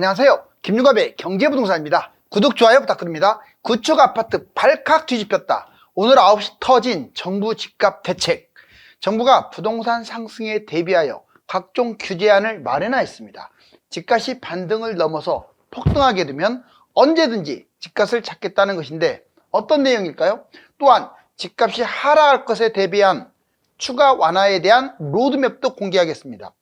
안녕하세요. 김유갑의 경제부동산입니다. 구독, 좋아요 부탁드립니다. 구축 아파트 발칵 뒤집혔다. 오늘 9시 터진 정부 집값 대책. 정부가 부동산 상승에 대비하여 각종 규제안을 마련하였습니다. 집값이 반등을 넘어서 폭등하게 되면 언제든지 집값을 찾겠다는 것인데 어떤 내용일까요? 또한 집값이 하락할 것에 대비한 추가 완화에 대한 로드맵도 공개하겠습니다.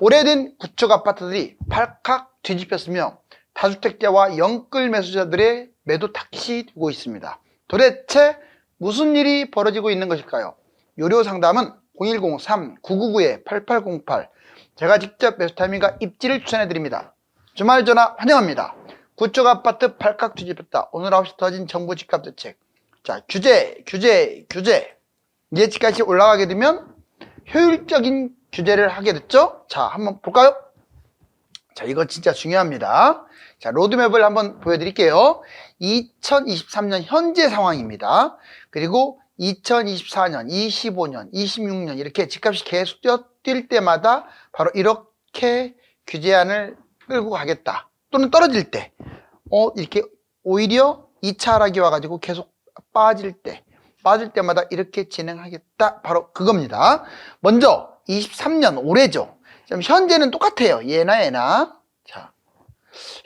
오래된 구축 아파트들이 발칵 뒤집혔으며 다주택자와 영끌 매수자들의 매도 타깃이 되고 있습니다. 도대체 무슨 일이 벌어지고 있는 것일까요? 유료 상담은 010-3999-8808 제가 직접 매수 타이밍과 입지를 추천해 드립니다. 주말 전화 환영합니다. 구축 아파트 발칵 뒤집혔다. 오늘 9시 터진 정부 집값 대책. 자, 규제, 규제, 규제. 집값이 올라가게 되면 효율적인 규제를 하게 됐죠? 자, 한번 볼까요? 자, 이거 진짜 중요합니다. 자, 로드맵을 한번 보여드릴게요. 2023년 현재 상황입니다. 그리고 2024년, 25년, 26년 이렇게 집값이 계속 뛰어 뛸 때마다 바로 이렇게 규제안을 끌고 가겠다. 또는 떨어질 때, 어, 이렇게 오히려 2차 하락이 와가지고 계속 빠질 때, 빠질 때마다 이렇게 진행하겠다. 바로 그겁니다. 먼저 23년 올해죠. 지금 현재는 똑같아요. 얘나 얘나. 자,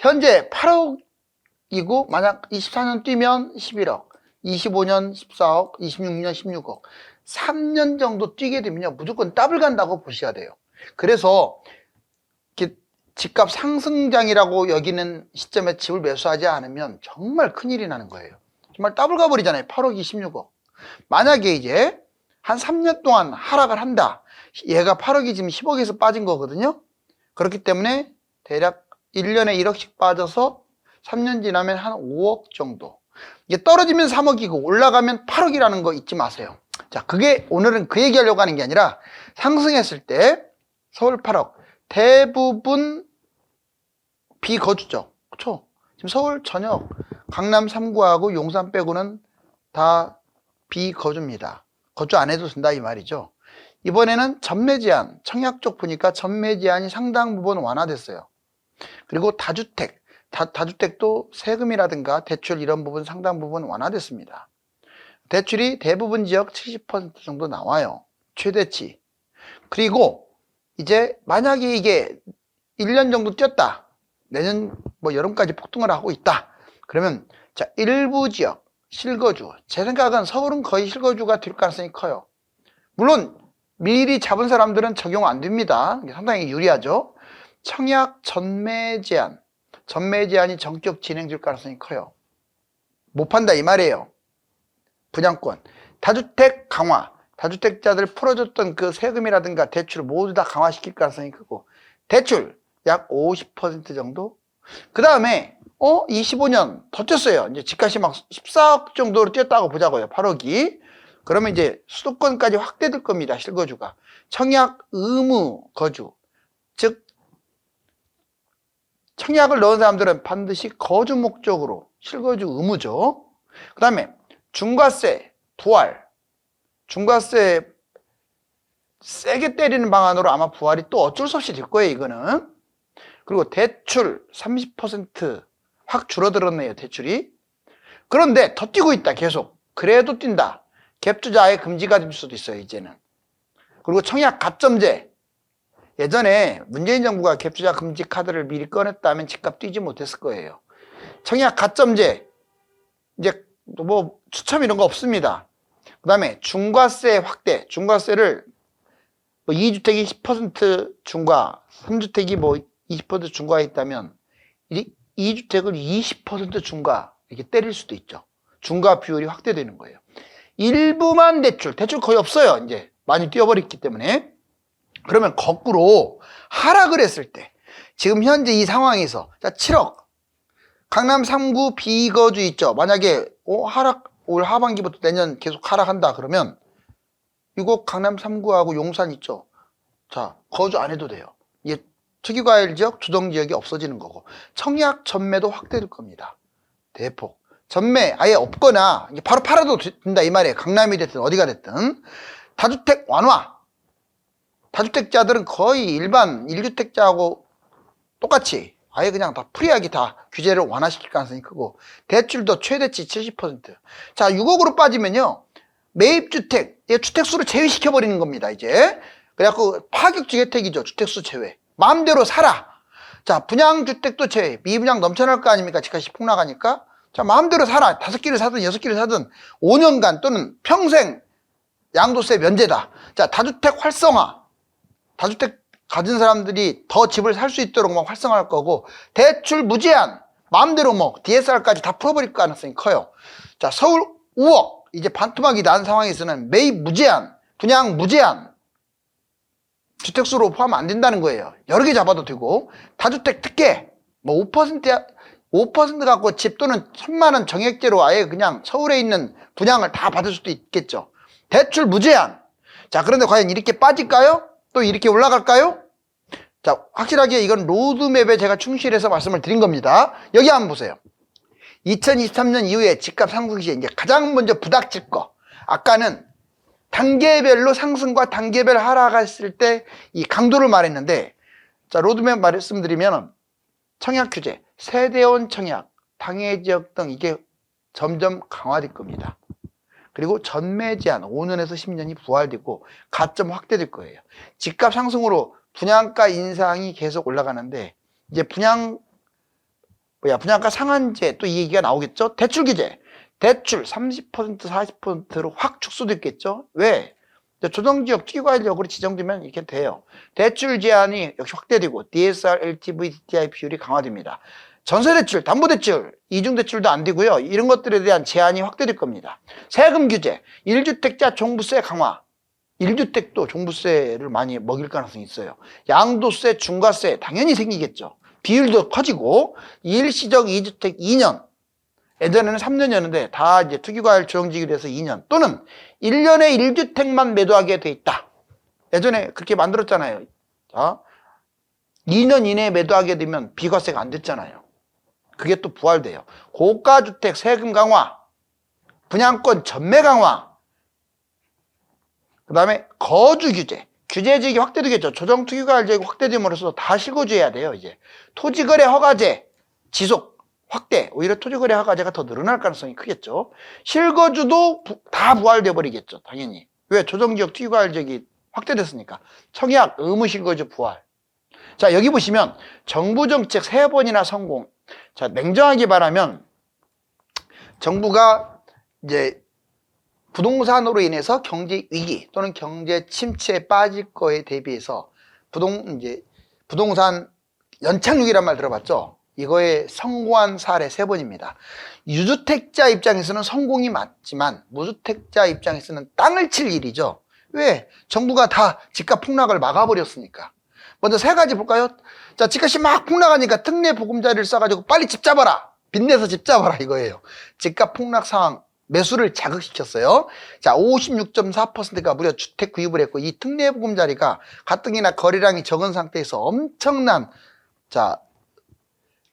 현재 8억이고 만약 24년 뛰면 11억, 25년 14억, 26년 16억. 3년 정도 뛰게 되면요. 무조건 더블 간다고 보셔야 돼요. 그래서 집값 상승장이라고 여기는 시점에 집을 매수하지 않으면 정말 큰일이 나는 거예요. 정말 더블 가버리잖아요. 8억, 26억. 만약에 이제 한 3년 동안 하락을 한다. 얘가 8억이 지금 10억에서 빠진 거거든요. 그렇기 때문에 대략 1년에 1억씩 빠져서 3년 지나면 한 5억 정도. 이게 떨어지면 3억이고 올라가면 8억이라는 거 잊지 마세요. 자, 그게 오늘은 그 얘기하려고 하는 게 아니라 상승했을 때 서울 8억 대부분 비거주죠. 그렇죠? 지금 서울 전역 강남 3구하고 용산 빼고는 다 비거주입니다. 거주 안 해도 된다 이 말이죠. 이번에는 전매 제한, 청약 쪽 보니까 전매 제한이 상당 부분 완화됐어요. 그리고 다주택, 다, 다주택도 세금이라든가 대출 이런 부분 상당 부분 완화됐습니다. 대출이 대부분 지역 70% 정도 나와요. 최대치. 그리고 이제 만약에 이게 1년 정도 뛰었다. 내년 뭐 여름까지 폭등을 하고 있다. 그러면 자, 일부 지역 실거주. 제 생각은 서울은 거의 실거주가 될 가능성이 커요. 물론 미리 잡은 사람들은 적용 안 됩니다. 상당히 유리하죠. 청약 전매 제한. 전매 제한이 정격 진행될 가능성이 커요. 못 판다 이 말이에요. 분양권. 다주택 강화. 다주택자들 풀어줬던 그 세금이라든가 대출 모두 다 강화시킬 가능성이 크고 대출 약 50% 정도. 그 다음에 어 25년 더 뛰었어요. 이제 집값이 막 14억 정도로 뛰었다고 보자고요. 8억이. 그러면 이제 수도권까지 확대될 겁니다. 실거주가. 청약 의무 거주. 즉 청약을 넣은 사람들은 반드시 거주 목적으로 실거주 의무죠. 그 다음에 중과세, 부활. 중과세 세게 때리는 방안으로 아마 부활이 또 어쩔 수 없이 될 거예요, 이거는. 그리고 대출 30%확 줄어들었네요, 대출이. 그런데 더 뛰고 있다, 계속. 그래도 뛴다. 갭투자 아예 금지가 될 수도 있어요, 이제는. 그리고 청약 가점제. 예전에 문재인 정부가 갭투자 금지 카드를 미리 꺼냈다면 집값 뛰지 못했을 거예요. 청약 가점제. 이제 뭐 추첨 이런 거 없습니다. 그 다음에 중과세 확대. 중과세를 뭐 2주택이 10% 중과, 3주택이 뭐 20% 중과했다면 2주택을 20% 중과 이렇게 때릴 수도 있죠. 중과 비율이 확대되는 거예요. 일부만 대출, 대출 거의 없어요. 이제 많이 뛰어버렸기 때문에. 그러면 거꾸로 하락을 했을 때 지금 현재 이 상황에서 자 7억 강남 3구 비거주 있죠. 만약에 어, 하락 올 하반기부터 내년 계속 하락한다 그러면 이거 강남 3구하고 용산 있죠. 자 거주 안 해도 돼요. 특유과일 지역, 주동 지역이 없어지는 거고 청약 전매도 확대될 겁니다. 대폭. 전매 아예 없거나 바로 팔아도 된다 이 말이에요. 강남이 됐든 어디가 됐든 다주택 완화. 다주택자들은 거의 일반 1주택자하고 똑같이 아예 그냥 다 프리하게 다 규제를 완화시킬 가능성이 크고 대출도 최대치 70%. 자, 6억으로 빠지면요. 매입주택, 예, 주택수를 제외시켜 버리는 겁니다, 이제. 그래갖고 파격적 혜택이죠. 주택수 제외. 마음대로 살아. 자, 분양주택도 제외. 미분양 넘쳐날 거 아닙니까? 집값이 폭락하니까. 자, 마음대로 살아. 다섯 개를 사든 여섯 개를 사든 5년간 또는 평생 양도세 면제다. 자, 다주택 활성화. 다주택 가진 사람들이 더 집을 살 수 있도록 막 활성화할 거고, 대출 무제한. 마음대로 뭐, DSR까지 다 풀어버릴 가능성이 커요. 자, 서울 5억. 이제 반토막이 난 상황에서는 매입 무제한, 분양 무제한. 주택수로 포함 안 된다는 거예요. 여러 개 잡아도 되고, 다주택 특혜. 뭐 5%야, 5% 갖고 집 또는 천만 원 정액제로 아예 그냥 서울에 있는 분양을 다 받을 수도 있겠죠. 대출 무제한. 자, 그런데 과연 이렇게 빠질까요? 또 이렇게 올라갈까요? 자, 확실하게 이건 로드맵에 제가 충실해서 말씀을 드린 겁니다. 여기 한번 보세요. 2023년 이후에 집값 상승 시에 이제 가장 먼저 부닥칠 거. 아까는 단계별로 상승과 단계별 하락했을 때 이 강도를 말했는데, 자, 로드맵 말씀드리면 청약 규제, 세대원 청약, 당해 지역 등 이게 점점 강화될 겁니다. 그리고 전매 제한 5년에서 10년이 부활되고 가점 확대될 거예요. 집값 상승으로 분양가 인상이 계속 올라가는데 이제 분양 뭐야 분양가 상한제 또 이 얘기가 나오겠죠. 대출 규제 대출 30% 40%로 확 축소됐겠죠. 왜? 조정지역 투기과열역으로 지정되면 이렇게 돼요. 대출 제한이 역시 확대되고 DSR, LTV, DTI 비율이 강화됩니다. 전세대출, 담보대출, 이중대출도 안 되고요. 이런 것들에 대한 제한이 확대될 겁니다. 세금 규제, 1주택자 종부세 강화. 1주택도 종부세를 많이 먹일 가능성이 있어요. 양도세, 중과세 당연히 생기겠죠. 비율도 커지고 일시적 2주택 2년 예전에는 3년이었는데 다 이제 투기과열 조정지기로 해서 2년 또는 1년에 1주택만 매도하게 돼 있다. 예전에 그렇게 만들었잖아요. 자, 2년 이내에 매도하게 되면 비과세가 안 됐잖아요. 그게 또 부활돼요. 고가주택 세금 강화, 분양권 전매 강화, 그 다음에 거주 규제, 규제 지역이 확대되겠죠. 조정 투기과열 지역이 확대됨으로써 다 실거주해야 돼요. 이제 토지거래 허가제 지속 확대, 오히려 토지거래 허가제가 더 늘어날 가능성이 크겠죠. 실거주도 부- 다 부활돼 버리겠죠. 당연히. 왜 조정지역 투기과열 지역이 확대됐으니까. 청약 의무 실거주 부활. 자 여기 보시면 정부 정책 세 번이나 성공. 자 냉정하게 말하면 정부가 이제 부동산으로 인해서 경제 위기 또는 경제 침체에 빠질 거에 대비해서 부동 이제 부동산 연착륙이란 말 들어봤죠? 이거에 성공한 사례 세 번입니다. 유주택자 입장에서는 성공이 맞지만 무주택자 입장에서는 땅을 칠 일이죠. 왜? 정부가 다 집값 폭락을 막아버렸으니까. 먼저 세 가지 볼까요? 자, 집값이 막 폭락하니까 특례 보금자리를 써가지고 빨리 집 잡아라. 빚내서 집 잡아라 이거예요. 집값 폭락 상황 매수를 자극시켰어요. 자, 56.4%가 무려 주택 구입을 했고 이 특례 보금자리가 가뜩이나 거래량이 적은 상태에서 엄청난 자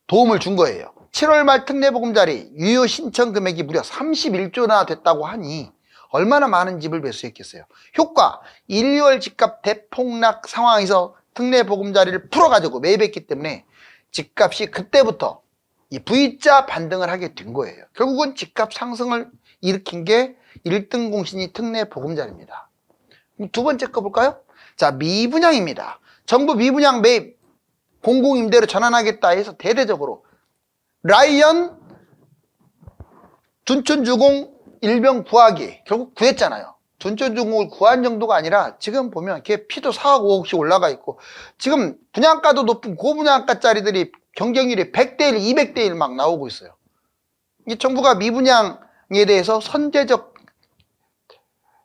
도움을 준 거예요. 7월 말 특례 보금자리 유효 신청 금액이 무려 31조나 됐다고 하니 얼마나 많은 집을 매수했겠어요. 효과 1, 2월 집값 대폭락 상황에서 특례 보금자리를 풀어가지고 매입했기 때문에 집값이 그때부터 이 V자 반등을 하게 된 거예요. 결국은 집값 상승을 일으킨 게 1등 공신이 특례 보금자리입니다. 그럼 두 번째 거 볼까요? 자, 미분양입니다. 정부 미분양 매입 공공임대로 전환하겠다 해서 대대적으로 라이언 둔촌주공 일병 구하기 결국 구했잖아요. 둔촌주공을 구한 정도가 아니라 지금 보면 걔 피도 4억 5억씩 올라가 있고 지금 분양가도 높은 고분양가짜리들이 경쟁률이 100대 1, 200대 1 막 나오고 있어요. 이 정부가 미분양에 대해서 선제적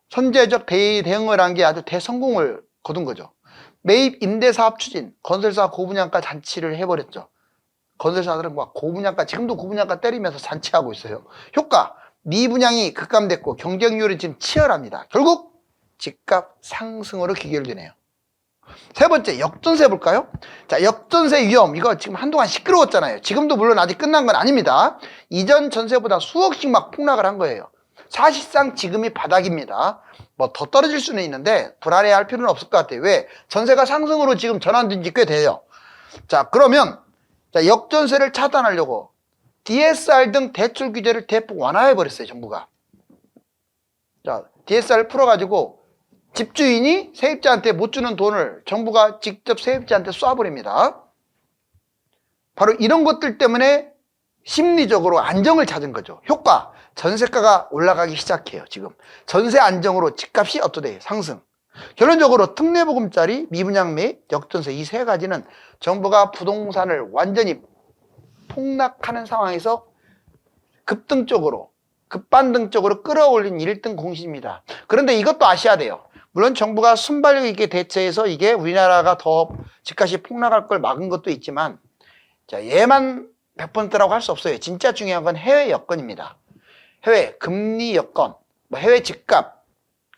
선제적 대- 대응을 한 게 아주 대성공을 거둔 거죠. 매입 임대사업 추진, 건설사 고분양가 잔치를 해버렸죠. 건설사들은 막 고분양가, 지금도 고분양가 때리면서 잔치하고 있어요. 효과, 미분양이 급감됐고 경쟁률이 지금 치열합니다. 결국 집값 상승으로 귀결되네요. 세 번째, 역전세 볼까요? 자, 역전세 위험. 이거 지금 한동안 시끄러웠잖아요. 지금도 물론 아직 끝난 건 아닙니다. 이전 전세보다 수억씩 막 폭락을 한 거예요. 사실상 지금이 바닥입니다. 뭐 더 떨어질 수는 있는데 불안해 할 필요는 없을 것 같아요. 왜? 전세가 상승으로 지금 전환된 지 꽤 돼요. 자, 그러면 자, 역전세를 차단하려고 DSR 등 대출 규제를 대폭 완화해 버렸어요, 정부가. 자, DSR을 풀어 가지고 집주인이 세입자한테 못 주는 돈을 정부가 직접 세입자한테 쏴버립니다. 바로 이런 것들 때문에 심리적으로 안정을 찾은 거죠. 효과. 전세가가 올라가기 시작해요, 지금. 전세 안정으로 집값이 어떠돼? 상승. 결론적으로 특례보금자리, 미분양 및 역전세 이 세 가지는 정부가 부동산을 완전히 폭락하는 상황에서 급등적으로, 급반등적으로 끌어올린 1등 공신입니다. 그런데 이것도 아셔야 돼요. 물론 정부가 순발력 있게 대처해서 이게 우리나라가 더 집값이 폭락할 걸 막은 것도 있지만 자, 얘만 100%라고 할 수 없어요. 진짜 중요한 건 해외 여건입니다. 해외 금리 여건, 뭐 해외 집값,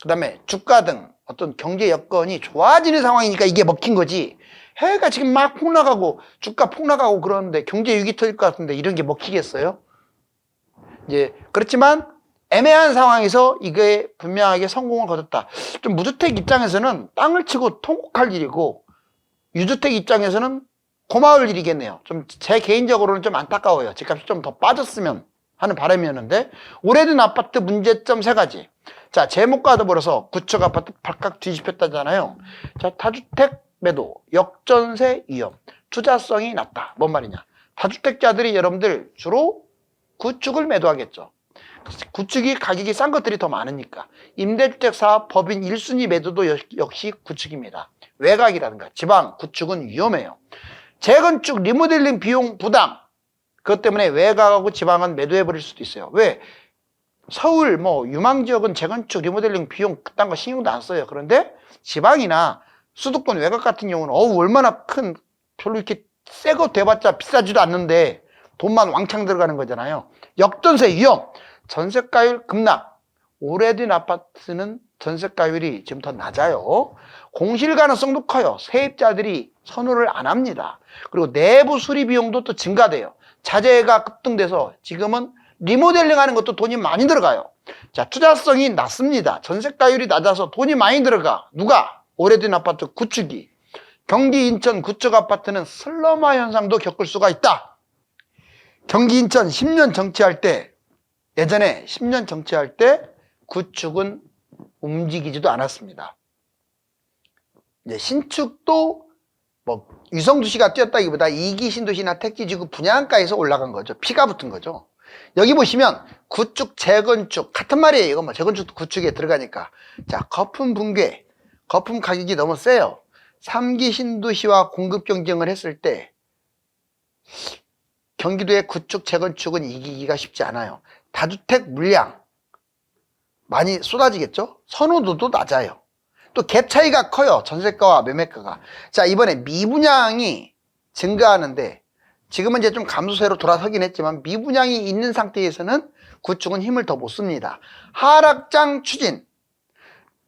그 다음에 주가 등 어떤 경제 여건이 좋아지는 상황이니까 이게 먹힌 거지. 해외가 지금 막 폭락하고 주가 폭락하고 그러는데 경제 위기 터질 것 같은데 이런 게 먹히겠어요? 이제 그렇지만 애매한 상황에서 이게 분명하게 성공을 거뒀다. 좀 무주택 입장에서는 땅을 치고 통곡할 일이고 유주택 입장에서는 고마울 일이겠네요. 좀 제 개인적으로는 좀 안타까워요. 집값이 좀 더 빠졌으면 하는 바람이었는데 오래된 아파트 문제점 세 가지. 자 제목과 더불어서 구축 아파트 발칵 뒤집혔다잖아요. 자 다주택 매도, 역전세 위험, 투자성이 낮다. 뭔 말이냐? 다주택자들이 여러분들 주로 구축을 매도하겠죠. 구축이 가격이 싼 것들이 더 많으니까 임대주택 사업 법인 1순위 매도도 역- 역시 구축입니다. 외곽이라든가 지방 구축은 위험해요. 재건축 리모델링 비용 부담 그것 때문에 외곽하고 지방은 매도해 버릴 수도 있어요. 왜? 서울 뭐 유망 지역은 재건축 리모델링 비용 그딴 거 신경도 안 써요. 그런데 지방이나 수도권 외곽 같은 경우는 어우 얼마나 큰 별로 이렇게 새거 돼봤자 비싸지도 않는데 돈만 왕창 들어가는 거잖아요. 역전세 위험, 전세가율 급락, 오래된 아파트는 전세 가율이 지금 더 낮아요. 공실 가능성도 커요. 세입자들이 선호를 안 합니다. 그리고 내부 수리 비용도 또 증가돼요. 자재가 급등돼서 지금은 리모델링 하는 것도 돈이 많이 들어가요. 자, 투자성이 낮습니다. 전세가율이 낮아서 돈이 많이 들어가. 누가? 오래된 아파트 구축이. 경기 인천 구축 아파트는 슬럼화 현상도 겪을 수가 있다. 경기 인천 10년 정치할 때, 예전에 10년 정치할 때 구축은 움직이지도 않았습니다. 신축도 뭐 유성도시가 뛰었다기보다 이기 신도시나 택지지구 분양가에서 올라간 거죠. 피가 붙은 거죠. 여기 보시면 구축, 재건축 같은 말이에요. 이거 뭐 재건축도 구축에 들어가니까. 자, 거품 붕괴, 거품 가격이 너무 세요. 3기 신도시와 공급 경쟁을 했을 때 경기도의 구축, 재건축은 이기기가 쉽지 않아요. 다주택 물량 많이 쏟아지겠죠? 선호도도 낮아요. 또 갭 차이가 커요. 전세가와 매매가가. 자, 이번에 미분양이 증가하는데 지금은 이제 좀 감소세로 돌아서긴 했지만 미분양이 있는 상태에서는 구축은 힘을 더 못 씁니다. 하락장 추진.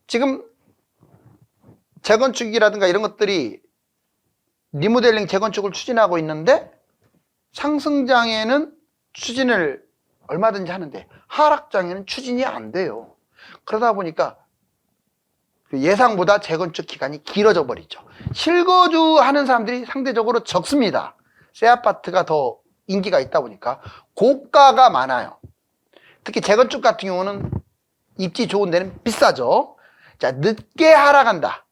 지금 재건축이라든가 이런 것들이 리모델링 재건축을 추진하고 있는데 상승장에는 추진을 얼마든지 하는데 하락장에는 추진이 안 돼요. 그러다 보니까 그 예상보다 재건축 기간이 길어져 버리죠. 실거주 하는 사람들이 상대적으로 적습니다. 새 아파트가 더 인기가 있다 보니까 고가가 많아요. 특히 재건축 같은 경우는 입지 좋은 데는 비싸죠. 자, 늦게 하락한다.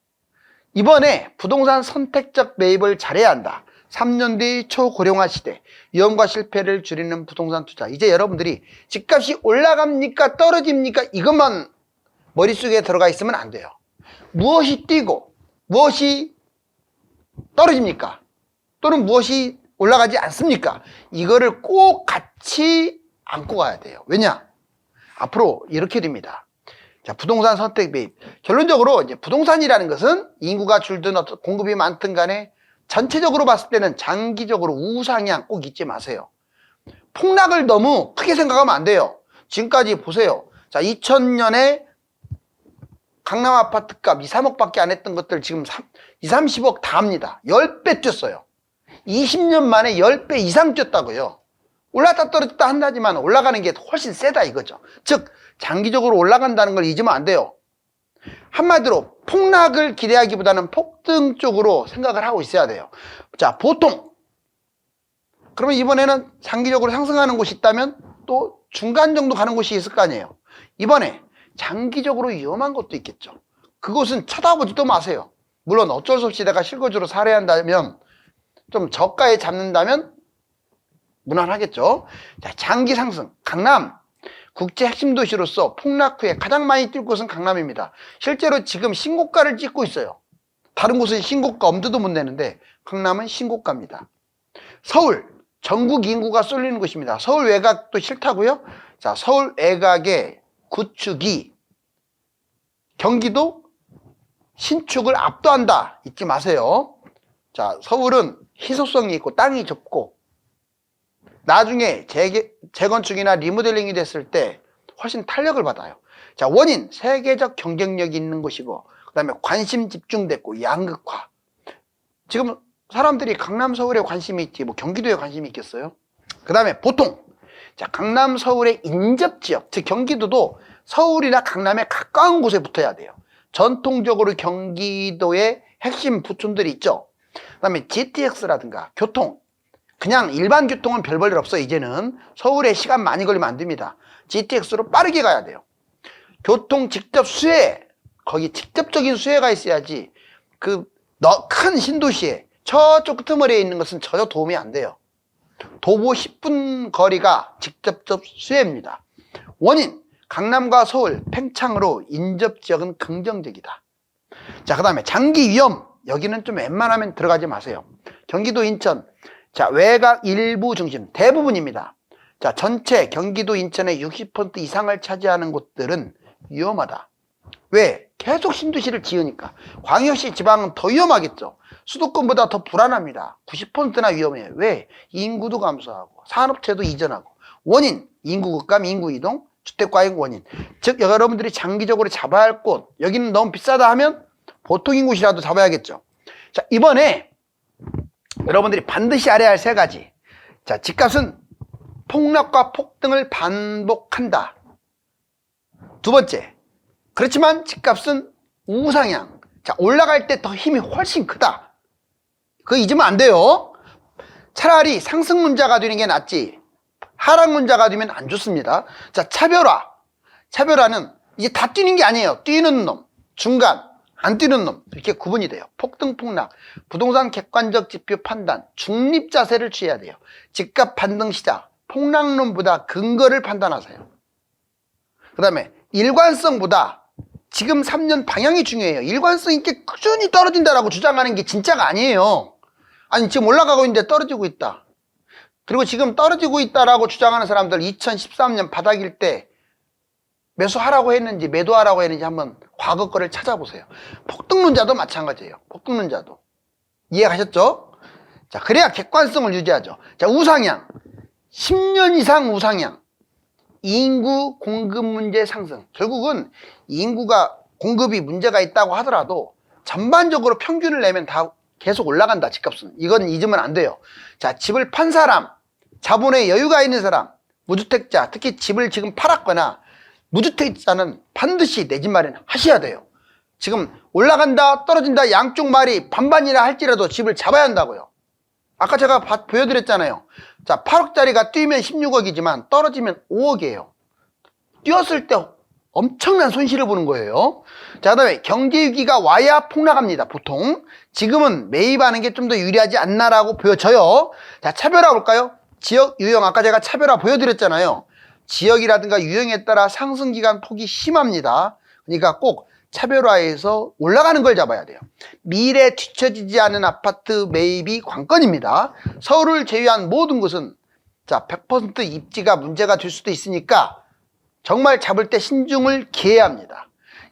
이번에 부동산 선택적 매입을 잘해야 한다. 3년 뒤 초고령화 시대, 위험과 실패를 줄이는 부동산 투자. 이제 여러분들이 집값이 올라갑니까? 떨어집니까? 이것만 머릿속에 들어가 있으면 안 돼요. 무엇이 뛰고, 무엇이 떨어집니까? 또는 무엇이 올라가지 않습니까? 이거를 꼭 같이 안고 가야 돼요. 왜냐? 앞으로 이렇게 됩니다. 자, 부동산 선택 매입. 결론적으로 이제 부동산이라는 것은 인구가 줄든 공급이 많든 간에 전체적으로 봤을 때는 장기적으로 우상향 꼭 잊지 마세요. 폭락을 너무 크게 생각하면 안 돼요. 지금까지 보세요. 자, 2000년에 강남 아파트 값 2, 3억밖에 안 했던 것들 지금 3, 2, 30억 다 합니다. 10배 뛰었어요. 20년 만에 10배 이상 뛰었다고요. 올랐다 떨어졌다 한다지만 올라가는 게 훨씬 세다 이거죠. 즉, 장기적으로 올라간다는 걸 잊으면 안 돼요. 한마디로 폭락을 기대하기보다는 폭등 쪽으로 생각을 하고 있어야 돼요. 자, 보통 그러면 이번에는 장기적으로 상승하는 곳이 있다면 또 중간 정도 가는 곳이 있을 거 아니에요. 이번에 장기적으로 위험한 것도 있겠죠. 그곳은 쳐다보지도 마세요. 물론 어쩔 수 없이 내가 실거주로 살아야 한다면 좀 저가에 잡는다면 무난하겠죠. 자, 장기 상승. 강남. 국제 핵심 도시로서 폭락 후에 가장 많이 뛸 곳은 강남입니다. 실제로 지금 신고가를 찍고 있어요. 다른 곳은 신고가 엄두도 못 내는데 강남은 신고가입니다. 서울. 전국 인구가 쏠리는 곳입니다. 서울 외곽도 싫다고요? 자, 서울 외곽의 구축이 경기도 신축을 압도한다. 잊지 마세요. 자, 서울은 희소성이 있고 땅이 좁고 나중에 재개, 재건축이나 리모델링이 됐을 때 훨씬 탄력을 받아요. 자, 원인 세계적 경쟁력이 있는 곳이고 그 다음에 관심 집중됐고 양극화. 지금 사람들이 강남 서울에 관심이 있지 뭐 경기도에 관심이 있겠어요? 그 다음에 보통 자, 강남 서울의 인접 지역, 즉 경기도도 서울이나 강남에 가까운 곳에 붙어야 돼요. 전통적으로 경기도의 핵심 부촌들이 있죠. 그 다음에 GTX라든가 교통 그냥 일반 교통은 별 볼 일 없어 이제는 서울에 시간 많이 걸리면 안 됩니다. GTX로 빠르게 가야 돼요. 교통 직접 수혜 거기 직접적인 수혜가 있어야지 그 큰 신도시에 저쪽 끄트머리에 있는 것은 전혀 도움이 안 돼요. 도보 10분 거리가 직접적 수혜입니다. 원인 강남과 서울 팽창으로 인접 지역은 긍정적이다. 자, 그 다음에 장기 위험. 여기는 좀 웬만하면 들어가지 마세요. 경기도 인천. 자, 외곽 일부 중심. 대부분입니다. 자, 전체 경기도 인천의 60% 이상을 차지하는 곳들은 위험하다. 왜? 계속 신도시를 지으니까. 광역시 지방은 더 위험하겠죠. 수도권보다 더 불안합니다. 90%나 위험해요. 왜? 인구도 감소하고, 산업체도 이전하고. 원인, 인구 급감, 인구 이동, 주택 과잉 원인. 즉 여러분들이 장기적으로 잡아야 할 곳 여기는 너무 비싸다 하면 보통인 곳이라도 잡아야겠죠. 자 이번에 여러분들이 반드시 알아야 할 세 가지. 자 집값은 폭락과 폭등을 반복한다. 두 번째 그렇지만 집값은 우상향. 자 올라갈 때 더 힘이 훨씬 크다. 그거 잊으면 안 돼요. 차라리 상승문자가 되는 게 낫지 하락문자가 되면 안 좋습니다. 자, 차별화. 차별화는 이제 다 뛰는 게 아니에요. 뛰는 놈, 중간, 안 뛰는 놈. 이렇게 구분이 돼요. 폭등, 폭락. 부동산 객관적 지표 판단. 중립 자세를 취해야 돼요. 집값 반등 시작. 폭락론보다 근거를 판단하세요. 그 다음에 일관성보다 지금 3년 방향이 중요해요. 일관성 있게 꾸준히 떨어진다라고 주장하는 게 진짜가 아니에요. 아니, 지금 올라가고 있는데 떨어지고 있다. 그리고 지금 떨어지고 있다라고 주장하는 사람들 2013년 바닥일 때 매수하라고 했는지 매도하라고 했는지 한번 과거 거를 찾아보세요. 폭등론자도 마찬가지예요. 폭등론자도. 이해가셨죠? 자, 그래야 객관성을 유지하죠. 자, 우상향. 10년 이상 우상향. 인구 공급 문제 상승. 결국은 인구가 공급이 문제가 있다고 하더라도 전반적으로 평균을 내면 다 계속 올라간다, 집값은. 이건 잊으면 안 돼요. 자, 집을 판 사람, 자본에 여유가 있는 사람, 무주택자, 특히 집을 지금 팔았거나 무주택자는 반드시 내 집 마련 하셔야 돼요. 지금 올라간다, 떨어진다, 양쪽 말이 반반이라 할지라도 집을 잡아야 한다고요. 아까 제가 바- 보여드렸잖아요. 자, 8억짜리가 뛰면 16억이지만 떨어지면 5억이에요. 뛰었을 때 엄청난 손실을 보는 거예요. 자, 그 다음에 경제 위기가 와야 폭락합니다. 보통. 지금은 매입하는 게 좀 더 유리하지 않나라고 보여져요. 자, 차별화 볼까요? 지역 유형 아까 제가 차별화 보여드렸잖아요. 지역이라든가 유형에 따라 상승 기간 폭이 심합니다. 그러니까 꼭 차별화해서 올라가는 걸 잡아야 돼요. 미래 뒤처지지 않은 아파트 매입이 관건입니다. 서울을 제외한 모든 곳은 자, 100% 입지가 문제가 될 수도 있으니까 정말 잡을 때 신중을 기해야 합니다.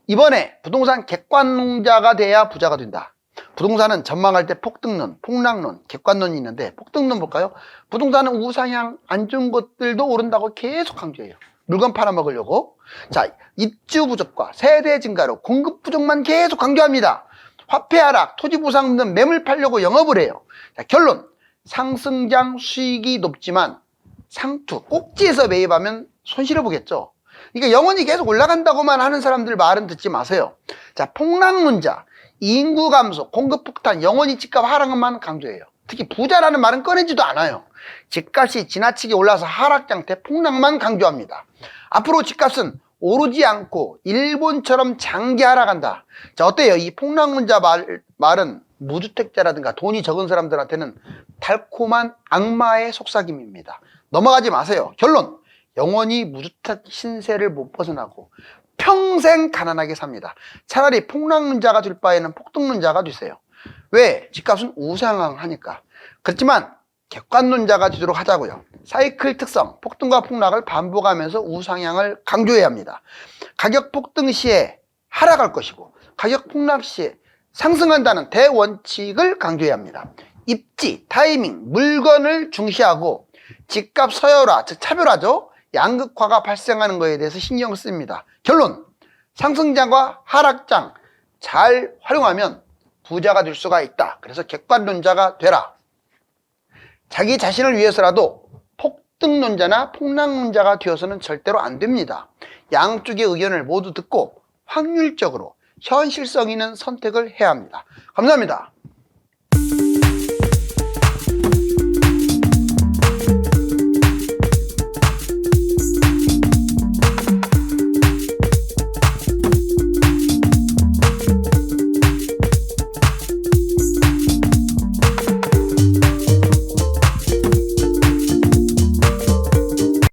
이번에 부동산 객관론자가 돼야 부자가 된다. 부동산은 전망할 때 폭등론, 폭락론, 객관론이 있는데 폭등론 볼까요? 부동산은 우상향 안 좋은 것들도 오른다고 계속 강조해요. 물건 팔아먹으려고. 자, 입주 부족과 세대 증가로 공급 부족만 계속 강조합니다. 화폐 하락, 토지 보상 등 매물 팔려고 영업을 해요. 자, 결론. 상승장 수익이 높지만 상투, 꼭지에서 매입하면 손실을 보겠죠. 그러니까 영원히 계속 올라간다고만 하는 사람들 말은 듣지 마세요. 자, 폭락론자, 인구 감소, 공급 폭탄, 영원히 집값 하락만 강조해요. 특히 부자라는 말은 꺼내지도 않아요. 집값이 지나치게 올라서 하락장태 폭락만 강조합니다. 앞으로 집값은 오르지 않고 일본처럼 장기 하락한다. 자, 어때요? 이 폭락론자 말, 말은 무주택자라든가 돈이 적은 사람들한테는 달콤한 악마의 속삭임입니다. 넘어가지 마세요. 결론. 영원히 무주택 신세를 못 벗어나고 평생 가난하게 삽니다. 차라리 폭락론자가 될 바에는 폭등론자가 되세요. 왜? 집값은 우상향하니까. 그렇지만 객관론자가 되도록 하자고요. 사이클 특성, 폭등과 폭락을 반복하면서 우상향을 강조해야 합니다. 가격 폭등 시에 하락할 것이고 가격 폭락 시에 상승한다는 대원칙을 강조해야 합니다. 입지, 타이밍, 물건을 중시하고 집값 서열화, 즉 차별화죠. 양극화가 발생하는 것에 대해서 신경 씁니다. 결론, 상승장과 하락장 잘 활용하면 부자가 될 수가 있다. 그래서 객관론자가 되라. 자기 자신을 위해서라도 폭등론자나 폭락론자가 되어서는 절대로 안 됩니다. 양쪽의 의견을 모두 듣고 확률적으로 현실성 있는 선택을 해야 합니다. 감사합니다.